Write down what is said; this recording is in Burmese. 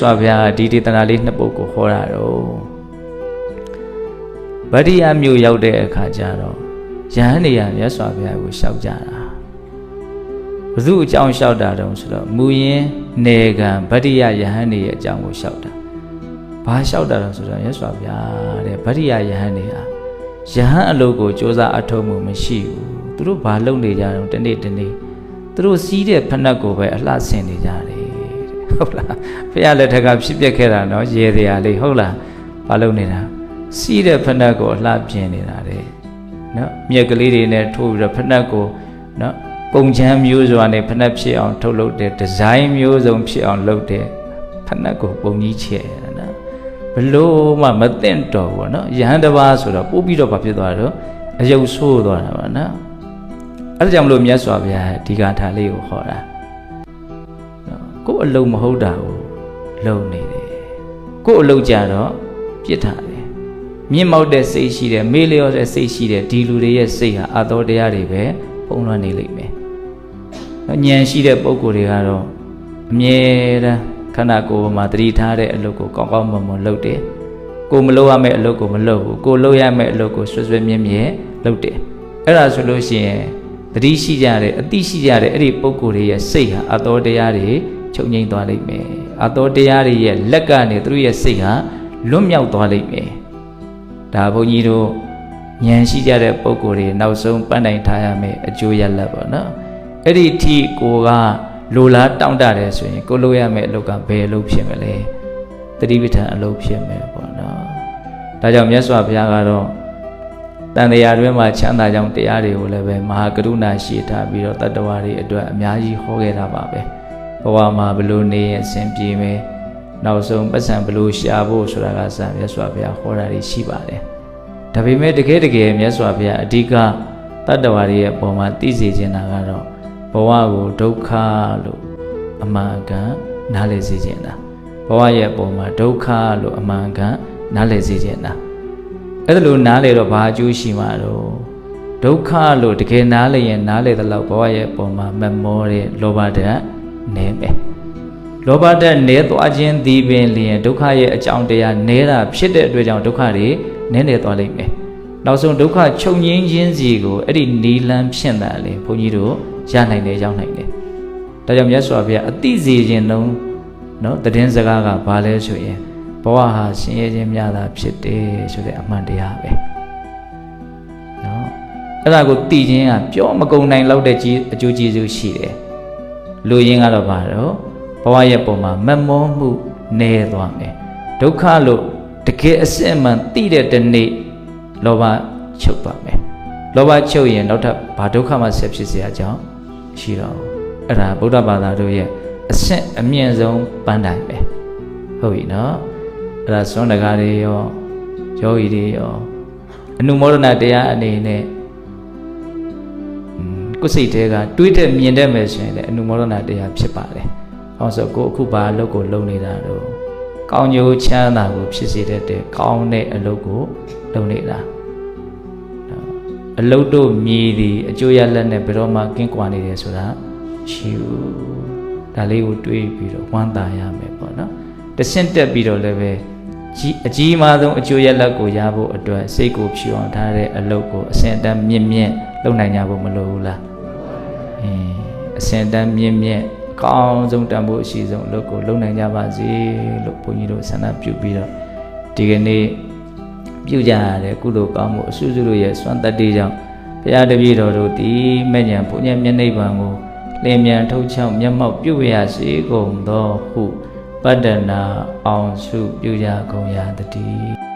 စွာဘုရားဒီဒေသနာလေးနှစ်ပုဒ်ကိုဟောတာတော့ဗတ္တိယမြို့ရောက်တဲ့အခါကျတော့ယဟန်နေရမြတ်စွာဘုရားကိုရှောက်ကြတာဘု து အကြောင်းရှောက်တာတုံးဆိုတော့မူရင်းနေကံဗတ္တိယယဟန်နေရဲ့အကြောင်းကိုရှောက်တာဘာရှောက်တာတုံးဆိုတော့မြတ်စွာဘုရားတဲ့ဗတ္တိယယဟန်နေဟာယဟန်အလုပ်ကိုစ조사အထောက်မှုမရှိဘူးသူတို့ဘာလုပ်နေကြတုံးတနေ့တနေ့သူတို့စီးတဲ့ဖက်နှက်ကိုပဲအလှဆင်နေကြတယ်တဲ့ ယ် ဟုတ်လားဖះလက်ထက်ကဖြစ်ပျက်ခဲ့တာနော်ရေတရားလေးဟုတ်လားဘာလုပ်နေတာစီးတဲ့ဖက်နှက်ကိုအလှပြင်နေတာတဲ့နော်မြက်ကလေးတွေနဲ့ထိုးပြီးတော့ဖက်နှက်ကိုနော်ပုံချမ်းမျိုးစွာနဲ့ဖက်နှက်ဖြစ်အောင်ထုတ်လုပ်တဲ့ဒီဇိုင်းမျိုးစုံဖြစ်အောင်လုပ်တဲ့ဖက်နှက်ကိုပုံကြီးချဲ့ရတာနော်ဘလို့မှမသင့်တော်ဘူးနော်ယဟန်တစ်ပါးဆိုတော့ပို့ပြီးတော့ဘာဖြစ်သွားတော့အယုတ်ဆိုးသွားတာပါနော်အဲဒါကြောင့်မလို့မြတ်စွာဘုရားဒီကထာလေးကိုဟောတာ ကိုယ်အလုံးမဟုတ်တာကိုလုံနေတယ်ကိုယ်အလုံးကြတော့ပြစ်ထားတယ်မြင့်မောက်တဲ့စိတ်ရှိတယ်မေးလျော့တဲ့စိတ်ရှိတယ်ဒီလူတွေရဲ့စိတ်ဟာအတော်တရားတွေပဲပုံလွှမ်းနေလိမ့်မယ်နော်ဉာဏ်ရှိတဲ့ပုံကိုယ်တွေကတော့အမြဲတမ်းခန္ဓာကိုယ်ပေါ်မှာတတိထားတဲ့အလုပ်ကိုကောင်းကောင်းမွန်မွန်လုပ်တယ်ကိုယ်မလုပ်ရမယ့်အလုပ်ကိုမလုပ်ဘူးကိုယ်လုပ်ရမယ့်အလုပ်ကိုဆွဆွဲမြဲမြဲလုပ်တယ်အဲ့ဒါဆိုလို့ရှိရင်တတိရှိကြတယ်အတိရှိကြတယ်အဲ့ဒီပုံကိုယ်တွေရဲ့စိတ်ဟာအတော်တရားတွေ ချုပ်ငိမ့်သွားလိမ့်မယ်အတော်တရားတွေရဲ့လက်ကနေသူတို့ရဲ့စိတ်ဟာလွတ်မြောက်သွားလိမ့်မယ်ဒါဘုန်းကြီးတို့ဉာဏ်ရှိကြတဲ့ပုံကိုယ်တွေနောက်ဆုံးပန်းတိုင်ထားရမယ်အကျိုးရလဒ်ပေါ့နော်အဲ့ဒီထိကိုကလိုလားတောင့်တတယ်ဆိုရင်ကိုလိုရမယ်အလုပ်ကဘယ်အလုပ်ဖြစ်မလဲတတိပဋ္ဌာန်အလုပ်ဖြစ်မယ်ပေါ့နော်ဒါကြောင့်မြတ်စွာဘုရားကတော့တန်တရားတွင်မှာချမ်းသာကြောင်းတရားတွေကိုလည်းပဲမဟာကရုဏာရှိထားပြီးတော့တတ္တဝါတွေအတွက်အများကြီးဟောခဲ့တာပါပဲ ဘဝမှာဘလို့နေရင်အဆင်ပြေမယ်နောက်ဆုံးပတ်စံဘလို့ရှာဖို့ဆိုတာကစမြတ်စွာဘုရားဟောတာတွေရှိပါတယ်ဒါပေမဲ့တကယ်တကယ်မြတ်စွာဘုရားအဓိကတတ္တဝါတွေရဲ့ပုံမှာသိစေချင်တာကတော့ဘဝကိုဒုက္ခလို့အမှန်ကန်နားလည်စေချင်တာဘဝရဲ့ပုံမှာဒုက္ခလို့အမှန်ကန်နားလည်စေချင်တာအဲ့ဒါလို့နားလေတော့ဘာအကျိုးရှိမှာတော့ဒုက္ခလို့တကယ်နားလည်ရင်နားလည်တဲ့လောက်ဘဝရဲ့ပုံမှာမမောတဲ့လောဘဓာတ် နဲမယ်လောဘဓာတ်နဲသွားခြင်းဒီပင်လျင်ဒုက္ခရဲ့အကြောင်းတရားနဲတာဖြစ်တဲ့အတွက်ကြောင့်ဒုက္ခတွေနဲနေသွားလိမ့်မယ်နောက်ဆုံးဒုက္ခချုပ်ငြိမ်းခြင်းစီကိုအဲ့ဒီနီလန်းဖြင့်တာလေဘုန်းကြီးတို့ရနိုင်တယ်ရောက်နိုင်တယ်ဒါကြောင့်မြတ်စွာဘုရားအတိစီခြင်းလုံးနော်တည်င်းစကားကဘာလဲဆိုရင်ဘဝဟာရှင်ရဲ့ခြင်းများတာဖြစ်တယ်ဆိုတဲ့အမှန်တရားပဲနော်အဲ့ဒါကိုတည်ခြင်းကပြောမကုန်နိုင်လောက်တဲ့ကြီးအကျိုးကျေးဇူးရှိတယ် လူရင်းကတော့ဘာတော့ဘဝရဲ့ပုံမှာမမောမှုနေသွားမယ်ဒုက္ခလို့တကယ်အစစ်အမှန်သိတဲ့တနေ့လောဘချုပ်ပါမယ်လောဘချုပ်ရင်နောက်ထပ်ဘာဒုက္ခမှဆက်ဖြစ်စရာအကြောင်းရှိတော့အဲ့ဒါဗုဒ္ဓဘာသာတို့ရဲ့အဆင့်အမြင့်ဆုံးပန်းတိုင်ပဲဟုတ်ပြီနော်အဲ့ဒါစွန့်တကားတွေရောယောဂီတွေရောအနုမောဒနာတရားအနေနဲ့ ကိုယ်စိတ်တဲကတွေးတဲ့မြင်တဲ့မယ်ဆိုရင်လည်းအနုမောဒနာတရားဖြစ်ပါတယ်။ဟောဆိုကိုအခုဘာအလုပ်ကိုလုပ်နေတာတော့ကောင်းကျိုးချမ်းသာကိုဖြစ်စေတတ်တဲ့ကောင်းတဲ့အလုပ်ကိုလုပ်နေတာ။အလုပ်တို့မြည်သည်အကျိုးရလက်နဲ့ဘယ်တော့မှကင်းကွာနေတယ်ဆိုတာရှိဘူး။ဒါလေးကိုတွေးပြီးတော့ဝမ်းသာရမယ်ပေါ့နော်။တဆင့်တက်ပြီးတော့လည်းပဲကြီးအကြီးမားဆုံးအကျိုးရလက်ကိုရဖို့အတွက်စိတ်ကိုဖြူအောင်ထားတဲ့အလုပ်ကိုအစဉ်အတန်းမြင့်မြင့်လုပ်နိုင်ကြဖို့မလိုဘူးလား အင်းအစဉ်အတန်းမြင့်မြင့်အကောင်းဆုံးတန်ဖို့အရှိဆုံးအလုပ်ကိုလုပ်နိုင်ကြပါစေလို့ဘုန်းကြီးတို့ဆန္ဒပြုပြီးတော့ဒီကနေ့ပြုကြရတဲ့ကုသိုလ်ကောင်းမှုအစွစုတို့ရဲ့စွမ်းတတ္တိကြောင့်ဘုရားတပည့်တော်တို့ဒီမဲ့ညာဘုညာမျက်နှိပ်ပံကိုလင်းမြန်ထုတ်ချောင်းမျက်မှောက်ပြုရစေကုန်သောဟုပတ္တနာအောင်စုပြုကြကုန်ရတည်း